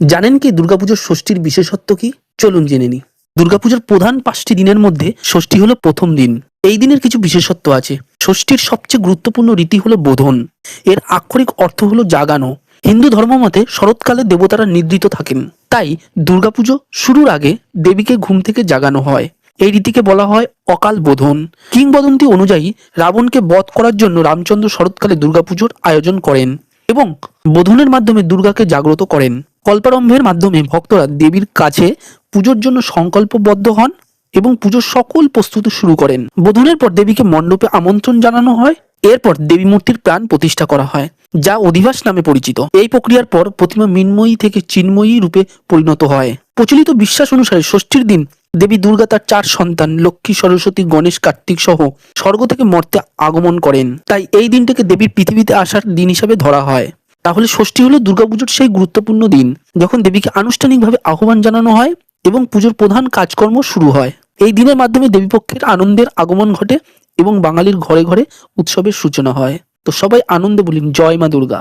জানেন কি দুর্গাপুজোর ষষ্ঠীর বিশেষত্ব কি? চলুন জেনে নিই। দুর্গাপুজোর প্রধান পাঁচটি দিনের মধ্যে ষষ্ঠী হলো প্রথম দিন। এই দিনের কিছু বিশেষত্ব আছে। ষষ্ঠীর সবচেয়ে গুরুত্বপূর্ণ রীতি হলো বোধন। এর আক্ষরিক অর্থ হলো জাগানো। হিন্দু ধর্মমতে শরৎকালে দেবতারা নিদ্রিত থাকেন। তাই দুর্গাপুজো শুরুর আগে দেবীকে ঘুম থেকে জাগানো হয়। এই রীতিকে বলা হয় অকাল বোধন। কিংবদন্তি অনুযায়ী রাবণকে বধ করার জন্য রামচন্দ্র শরৎকালে দুর্গাপুজোর আয়োজন করেন এবং বোধনের মাধ্যমে দুর্গাকে জাগ্রত করেন। কল্পারম্ভের মাধ্যমে ভক্তরা দেবীর কাছে পুজোর জন্য সংকল্পবদ্ধ হন এবং পুজোর সকল প্রস্তুতি শুরু করেন। বোধনের পর দেবীকে মণ্ডপে আমন্ত্রণ জানানো হয়। এরপর দেবী মূর্তির প্রাণ প্রতিষ্ঠা করা হয়, যা অধিবাস নামে পরিচিত। এই প্রক্রিয়ার পর প্রতিমা মিন্ময়ী থেকে চিন্ময়ী রূপে পরিণত হয়। প্রচলিত বিশ্বাস অনুসারে ষষ্ঠীর দিন দেবী দুর্গা তার চার সন্তান, লক্ষ্মী, সরস্বতী, গণেশ, কার্তিক সহ স্বর্গ থেকে মর্তে আগমন করেন। তাই এই দিনটাকে দেবীর পৃথিবীতে আসার দিন হিসাবে ধরা হয়। তাহলে ষষ্ঠী হলো দুর্গাপুজোর সেই গুরুত্বপূর্ণ দিন, যখন দেবীকে আনুষ্ঠানিকভাবে আহ্বান জানানো হয় এবং পুজোর প্রধান কাজকর্ম শুরু হয়। এই দিনের মাধ্যমে দেবীপক্ষের আনন্দের আগমন ঘটে এবং বাঙালির ঘরে ঘরে উৎসবের সূচনা হয়। তো সবাই আনন্দে বলিন, জয় মা দুর্গা।